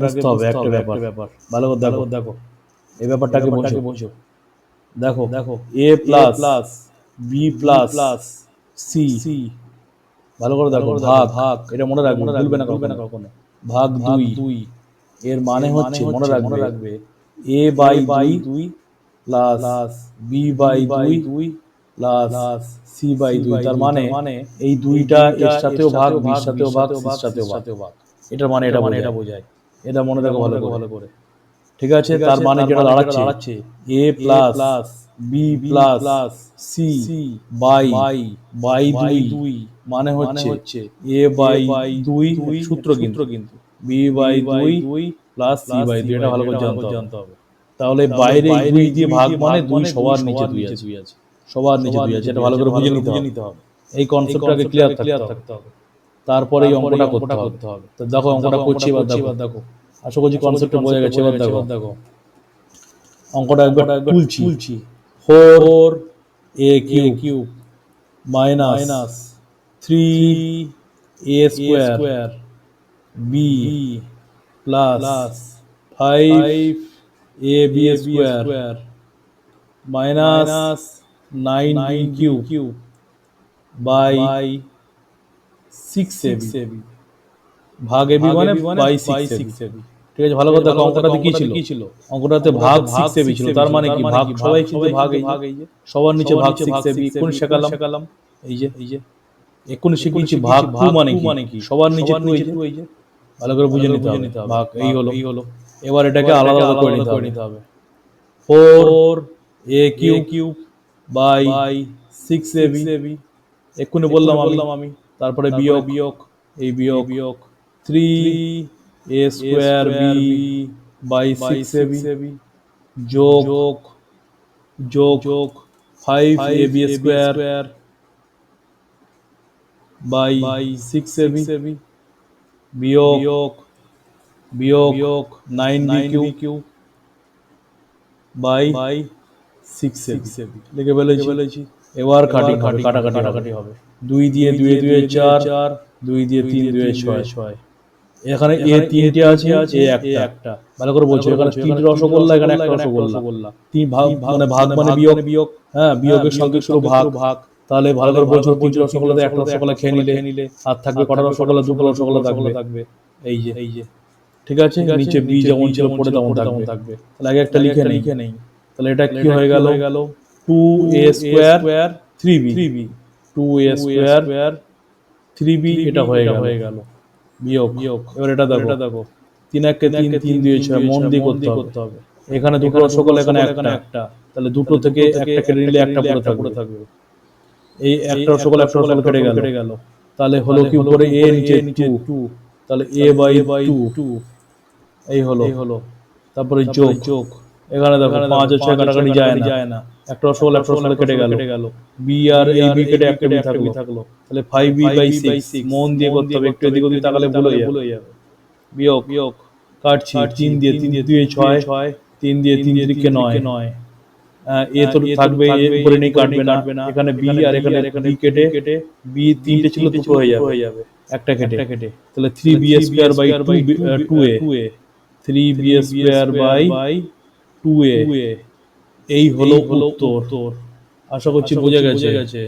বুঝতে হবে একটা ব্যাপার। ব্যাপার। ভালো করে দেখো। দেখো। এই ব্যাপারটাকে বোঝো বোঝো দেখো দেখো। A plus plus B plus plus C C ভালো করে দেখো ভাগ। ভাগ। এটা মনে রাখবে ভুলবে না ভুলবে না কখনো। ভাগ দুই। দুই। এর মানে হচ্ছে মনে রাখবে রাখবে। এ বাই বাই দুই প্লাস বি বাই দুই দুই প্লাস সি বাই দুই। তার মানে মানে এই দুইটা এর সাথেও ভাগ বির সাথেও ভাগ সাথেও ভাগ এটার মানে এটা মানে এটা বোঝায়। এটা মনে রাখো ভালো করে। ভালো করে। ঠিক আছে তার মানে যেটা দাঁড়াচ্ছে। A plus B plus C by by দুই দুই মানে হচ্ছে এ বাই দুই সূত্র কিন্তু। কিন্তু। বি বাই দুই দুই প্লাস সি বাই দুই এটা ভালো করে জানতে হবে। তাহলে বাইরে দুই দিয়ে ভাগ মানে দুই সবার নিচে দুই আছে। সবার নিচে দুই আছে। এটা ভালো করে বুঝে নিতে হবে। এই কনসেপ্টটাকে ক্লিয়ার থাকতে হবে। তারপরে এই অঙ্কটা করতে হবে। তো দেখো অঙ্কটা করছি এবার দেখো। দেখো। আশা করছি কনসেপ্টটা বোঝা গেছে এবার দেখো। দেখো। অঙ্কটা একবার তুলছি। তুলছি। Four A Q Q minus minus three A square B plus five A B square minus nine Q Q by six AB ভাগ এবি মানে বাই সিক্স এবি ঠিক আছে ভালো কথা অঙ্কটাতে কি ছিল কি ছিল অঙ্কটাতে ভাগ সিক্স এবি ছিল তার মানে কি ভাগ সবাই কিন্তু ভাগ এই যে সবার নিচে ভাগ সিক্স এবি কোন শেখালাম শেখালাম এই যে এই যে এক্ষুনি শিখিয়েছি ভাগ টু মানে কি মানে কি সবার নিচে টু এই যে ভালো করে বুঝে নিতে হবে ভাগ এই হলো এই হলো এবার এটাকে আলাদা আলাদা করে নিতে হবে four A Q Q by six AB এক্ষুনি বললাম বললাম আমি তারপরে বিয়োগ বিয়োগ এই বিয়োগ। বিয়োগ। Three A square B by six AB. যোগ যোগ যোগ five A B square by six AB বিয়োগ বিয়োগ বিয়োগ বিয়োগ nine Q Q by by six AB লিখে ফেলেছি। এবার কাটি কাটি কাটাকাটি কাটাকাটি হবে। দুই দিয়ে দুয়ে দুয়ে চার চার দুই দিয়ে তিন দুয়ে ছয়। ছয়। এখানে এ তিনটে আছে এ একটা। একটা। ভালো করে বলছো এখানে তিনটে রসগোল্লা এখানে একটা রসগোল্লা তিন ভাগ মানে ভাগ মানে বিয়োগ। বিয়োগ। হ্যাঁ বিয়োগের সঙ্গে শুধু ভাগ। ভাগ। তাহলে ভালো করে বলছো তিনটে রসগোল্লাতে একটা রসগোল্লা খেয়ে নিলে নিলে আর থাকবে কটা রসগোল্লা দুটো রসগোল্লা থাকবে। থাকবে। এই যে। এই যে। ঠিক আছে? নিচে বি যেমন ছিল পড়ে তেমন থাকবে। থাকবে। তাহলে আগে একটা লিখে লিখে নেই। তাহলে এটা কি হয়ে গেল? গেল? Two A square three B three B two A square three B এটা হয়ে গেল। হয়ে গেল। বিয়োগ বিয়োগ এবার এটা দেখো। এটা দেখো। তিন একে তিন তিন ছয় মন দিয়ে করতে হবে। এখানে দুটো রসগোল্লা এখানে একটা। একটা। তাহলে দুটো থেকে একটা কেটে নিলে একটা পড়ে থাকবে। থাকবে। এই একটা রসগোল্লা একটা রসগোল্লা কেটে গেল। কেটে গেল। তাহলে হলো কি উপরে এ নিচে নিচে টু তাহলে এ বাই বাই টু এই হলো। এই হলো। তারপরে যোগ। যোগ। এখানে দেখো পাঁচ ছয় কাটাকাটি যায় না। একটা রসগোল্লা একটা রসগোল্লা কেটে গেল। বি আর এই বি কেটে একটা বি থাকল। থাকল। তাহলে ফাইভ বি বাই সিক্স মন দিয়ে করতে হবে একটু এদিক ওদিক তাকালে ভুল হয়ে যাবে। বিয়োগ। বিয়োগ। কাটছি তিন দিয়ে তিন দিয়ে দুই ছয় ছয় তিন দিয়ে তিন দিকে নয়। নয়। এ তো থাকবে উপরে নেই কাটবে না। এখানে বি আর এখানে বি কেটে কেটে বি তিনটে ছিল দুটো হয়ে যাবে। হয়ে যাবে। একটা কেটে। কেটে। তাহলে three B square by two A three B square by two A এই হলো হলো তোর আশা করছি বোঝা গেছে।